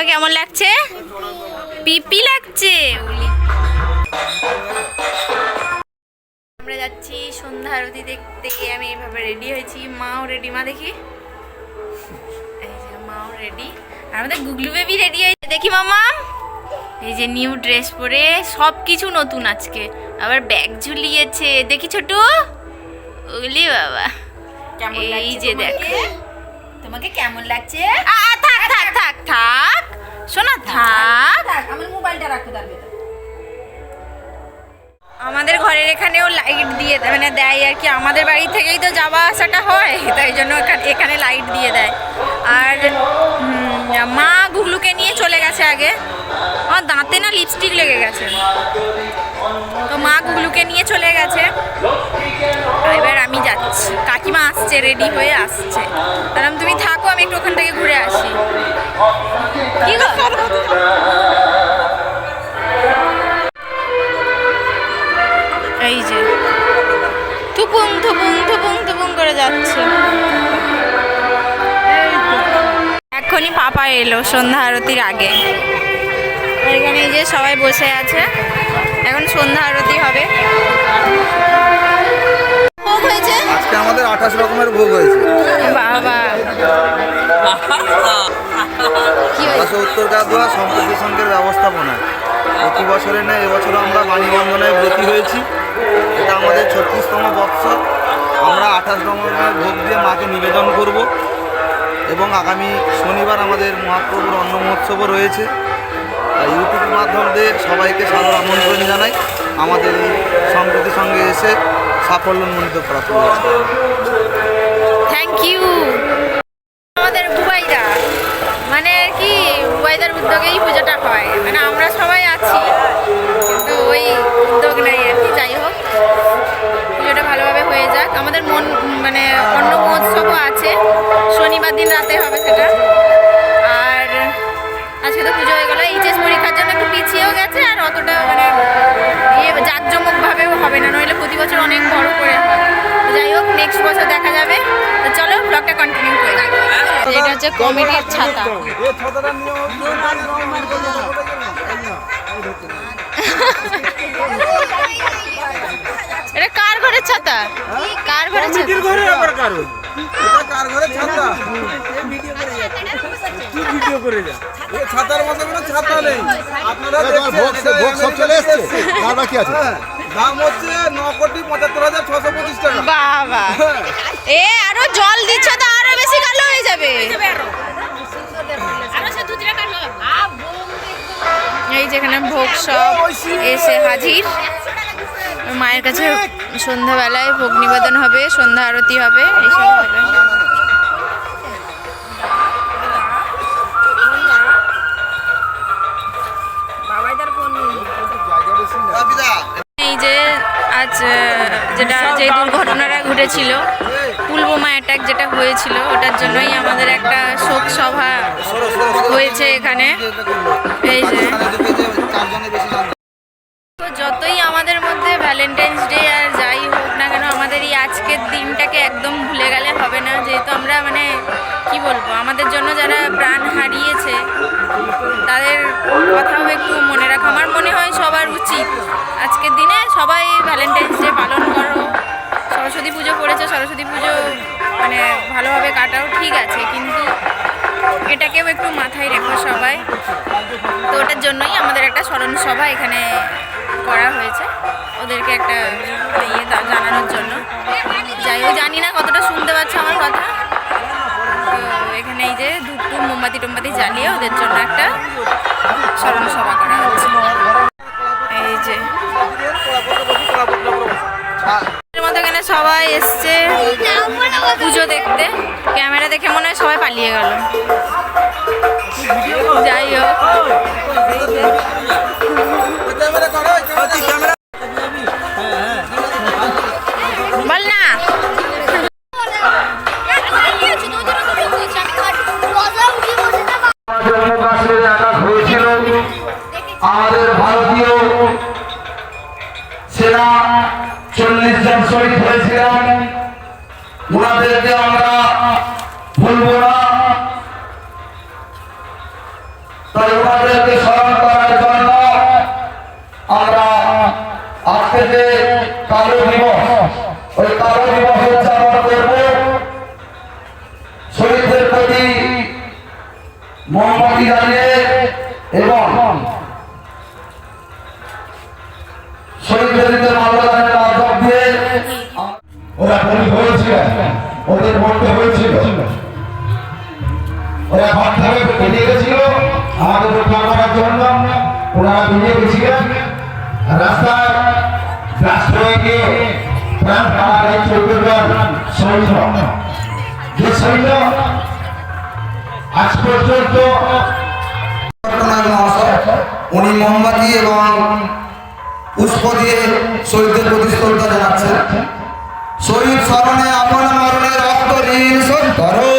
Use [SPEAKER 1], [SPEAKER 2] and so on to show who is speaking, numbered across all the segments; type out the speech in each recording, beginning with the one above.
[SPEAKER 1] তোমার কেমন লাগছে? পিপি লাগছে। আমরা যাচ্ছি সন্ধ্যা আরতি দেখতে গিয়ে আমি এইভাবে রেডি হয়েছি। মাও রেডি মা দেখি। মাও রেডি আর আমাদের গুগলু বেবি রেডি হয়েছে। দেখি মামা। এই যে নিউ ড্রেস পরে সব কিছু নতুন আজকে। আবার ব্যাগ ঝুলিয়েছে। দেখি ছোটু। ওলি বাবা। এই যে দেখ।
[SPEAKER 2] তোমাকে? কেমন লাগছে?
[SPEAKER 1] থাক থাক শোনা থাক।
[SPEAKER 2] আমার মোবাইলটা রাখতে
[SPEAKER 1] আমাদের ঘরের এখানেও লাইট দিয়ে দেয় মানে দেয় আর কি। আমাদের বাড়ি থেকেই তো যাওয়া আসাটা হয় তাই জন্য এখানে- এখানে লাইট দিয়ে দেয়। আর মা গুগলুকে নিয়ে চলে গেছে আগে। আমার দাঁতে না লিপস্টিক লেগে গেছে। তো মা গুগলুকে নিয়ে চলে গেছে। এবার আমি যাচ্ছি। কাকিমা আসছে রেডি হয়ে আসছে। বললাম তুমি থাকো, আমি একটু ওখান থেকে ঘুরে আসি। কি এই যে, থুপুং থুপুং থুপুং থুপুং করে যাচ্ছে। এখনই এলো সন্ধ্যা আরতির আগে। এখানে যে সবাই বসে আছে এখন সন্ধ্যা আরতি হবে।
[SPEAKER 3] আজকে আমাদের আঠাশ রকমের ভোগ হয়েছে।
[SPEAKER 1] বাবা।
[SPEAKER 3] উত্তর সম্প্রতি সংঘের ব্যবস্থাপনায় প্রতি বছরে এবছর আমরা বাণীবন্ধনায় ব্রতী হয়েছি। এটা আমাদের ছত্রিশতম বৎসর। আমরা আঠাশ রকমের ভোগ দিয়ে মাকে নিবেদন করব। এবং আগামী শনিবার আমাদের মহাপ্রভুর অন্ন মহোৎসবও রয়েছে। ইউটিউব মাধ্যম দিয়ে সবাইকে সাদর আমন্ত্রণ জানাই। আমাদের এই সম্প্রতি সঙ্গে এসে সাফল্যমণ্ডিত করা হয়েছে।
[SPEAKER 1] থ্যাংক ইউ আমাদের বুবাইদা মানে আর কি, বুবাইদার উদ্যোগেই পুজোটা হয়। মানে আমরা সবাই আছি, কিন্তু ওই উদ্যোগ নেই আর কি, যাই হোক। হয়ে যাক। আমাদের মন মানে অন্য মহোৎসবও আছে। শনিবার দিন রাতে হবে সেটা। আর আজকে তো পুজো হয়ে গেলো। এইচএস পরীক্ষার জন্য একটু পিছিয়েও গেছে আর অতটা মানে ইয়ে জাঁকজমকভাবেও হবে না। নইলে প্রতি বছর অনেক বড় করে যাই হোক নেক্সট বছর দেখা যাবে। তো চলো ব্লগটা কন্টিনিউ করে এটা হচ্ছে কমিটির ছাতা। এটা কার ঘরের ছাতা? কার ঘরের ছাতা?
[SPEAKER 3] কার ঘরে? ছাতা? এ ছাতার মতো কোনো ছাতা নেই। আপনারা দেখছেন,
[SPEAKER 4] ভোগ সব চলে এসছে?
[SPEAKER 3] এসছে।
[SPEAKER 4] আর বাকি আছে?
[SPEAKER 3] হ্যাঁ, দাম হচ্ছে ন কোটি পঁচাত্তর হাজার ছশো পঁচিশ টাকা।
[SPEAKER 1] বাবা। এ আরও জল দিচ্ছ তো আরও বেশি কালো হয়ে যাবে। এই যেখানে ভোগ সব এসে হাজির। মায়ের কাছে সন্ধ্যাবেলায় ভোগ নিবেদন হবে, সন্ধ্যা আরতি হবে এইসব হবে। এই যে আজ যেটা, যে দুর্ঘটনাটা ঘটেছিল পুলবোমা অ্যাটাক যেটা হয়েছিল, ওটার জন্যই আমাদের একটা শোক সভা হয়েছে এখানে। এই যে। ভ্যালেন্টাইন্স ডে আর যাই হোক না কেন, আমাদের এই আজকের দিনটাকে একদম ভুলে গেলে হবে না। যেহেতু আমরা মানে কি বলব, আমাদের জন্য যারা প্রাণ হারিয়েছে, তাদের কথাও একটু মনে রাখা। আমার মনে হয় সবার উচিত আজকের দিনে সবাই ভ্যালেন্টাইন্স ডে পালন করো। সরস্বতী পুজো করেছে, সরস্বতী পুজো মানে ভালোভাবে কাটাও, ঠিক আছে, কিন্তু এটাকেও একটু মাথায় রেখো সবাই। তো ওটার জন্যই আমাদের একটা স্মরণ সভা এখানে করা হয়েছে ওদেরকে একটা ইয়ে জানানোর জন্য। যাই হোক, জানি না কতটা শুনতে পাচ্ছে আমার কথা। এখানে এই যে ধূপ মোমবাতি টোমবাতি জ্বালিয়ে ওদের জন্য একটা স্মরণ সভা করা হচ্ছে। এই যে। এখানে সবাই এসছে পুজো দেখতে। ক্যামেরা দেখে মনে হয় সবাই পালিয়ে গেল। যাই হোক।
[SPEAKER 5] আমাদের ভারতীয় সেনা চল্লিশ জন শহীদ হয়েছিলেন। বেরিয়ে গেছিলেন ব্লাস্ট হয়ে গিয়ে প্রাণ হারার এই সৈন্য। যে সৈন্য আজ পর্যন্ত
[SPEAKER 3] উনি মোমবাতি এবং পুষ্প দিয়ে শহীদদের প্রতি শ্রদ্ধা জানাচ্ছেন। শহীদ স্মরণে আপন মরণে রক্ত ঋণ শোধ করো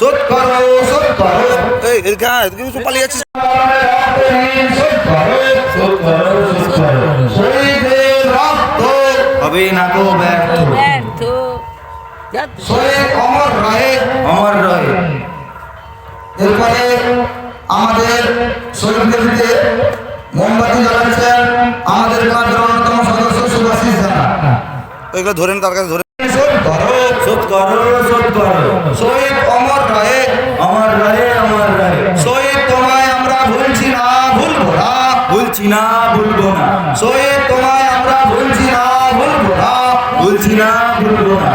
[SPEAKER 3] শোধ করো শোধ করো। এই পালিয়ে যাচ্ছিস? শহীদ অমর রহে অমর রহে এরপরে আমাদের শহীদদের মোমবাতি জ্বালাচ্ছেন আমাদের ক্লাবের অন্যতম সদস্য সুভাষিস জানা এগুলো ধরেন তার কাছে ধরে শোধ করো। শোধ করো শোধ করো। অমর রহে অমর রহে অমর রহে শহীদ তোমায় আমরা ভুলছি না ভুলবো না। ভুলছি না ভুলবো না। শহীদ তোমায় আমরা ভুলছি না ভুলবো না। ভুলছি না ভুলবো না।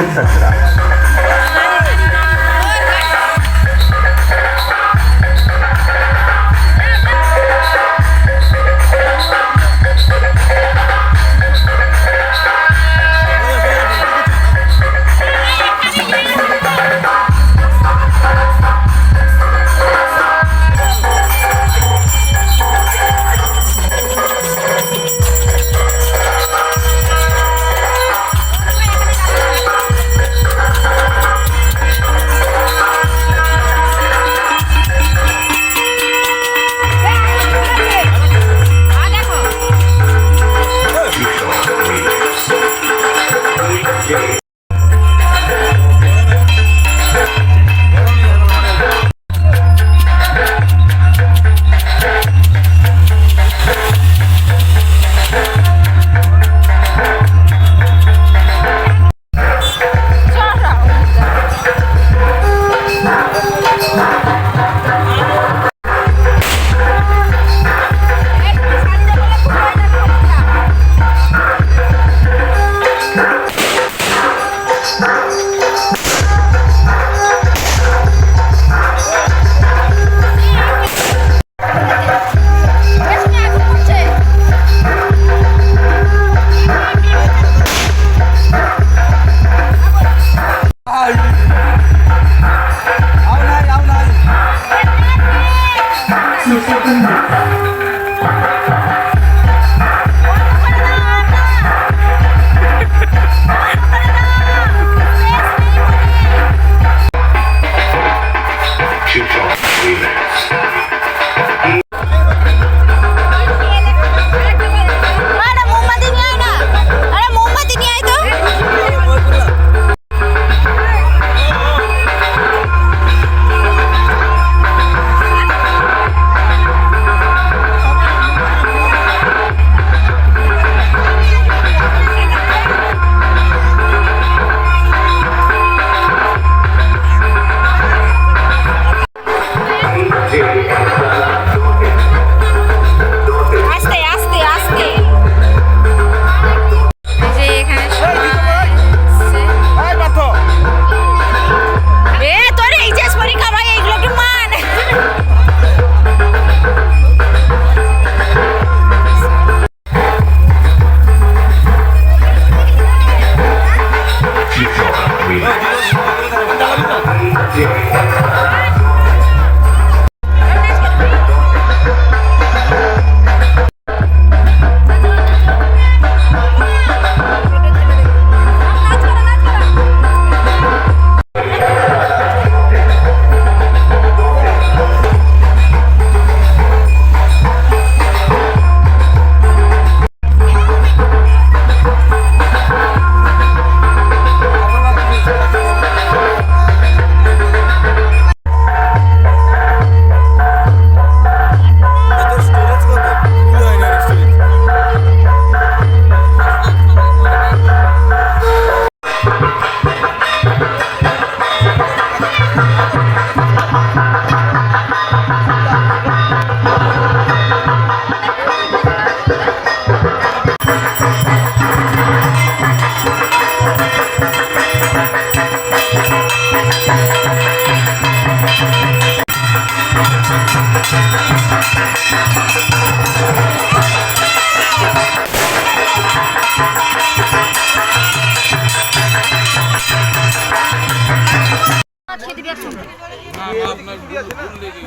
[SPEAKER 4] Etc. Thank.
[SPEAKER 6] আরে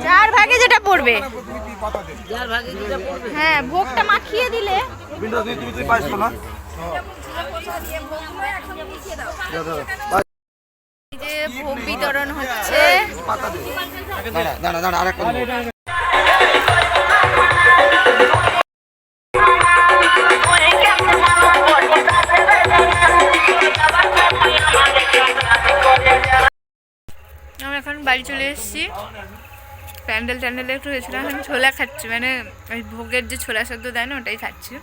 [SPEAKER 1] চার ভাগে যেটা পড়বে। হ্যাঁ ভোগটা মাখিয়ে দিলে। যে ভোগ বিতরণ হচ্ছে। বাড়ি চলে এসেছি। প্যান্ডেল ট্যান্ডেল একটু হয়েছিল আমি ছোলা খাচ্ছি মানে ওই ভোগের যে ছোলা সেদ্ধ দেয় না, ওটাই খাচ্ছি।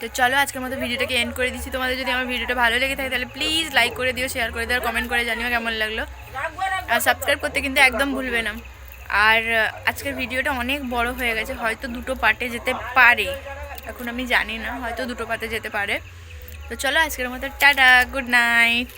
[SPEAKER 1] তো চলো, আজকের মতো ভিডিওটাকে এন্ড করে দিচ্ছি। তোমাদের যদি আমার ভিডিওটা ভালো লেগে থাকে, তাহলে প্লিজ লাইক করে দিও শেয়ার করে দিও, আর কমেন্ট করে জানিও কেমন লাগল। আর সাবস্ক্রাইব করতে কিন্তু একদম ভুলবে না। আর আজকের ভিডিওটা অনেক বড় হয়ে গেছে। হয়তো দুটো পার্টে যেতে পারে। এখন আমি জানি না, হয়তো দুটো পার্টে যেতে পারে। তো চলো, আজকের মতো টাটা গুড নাইট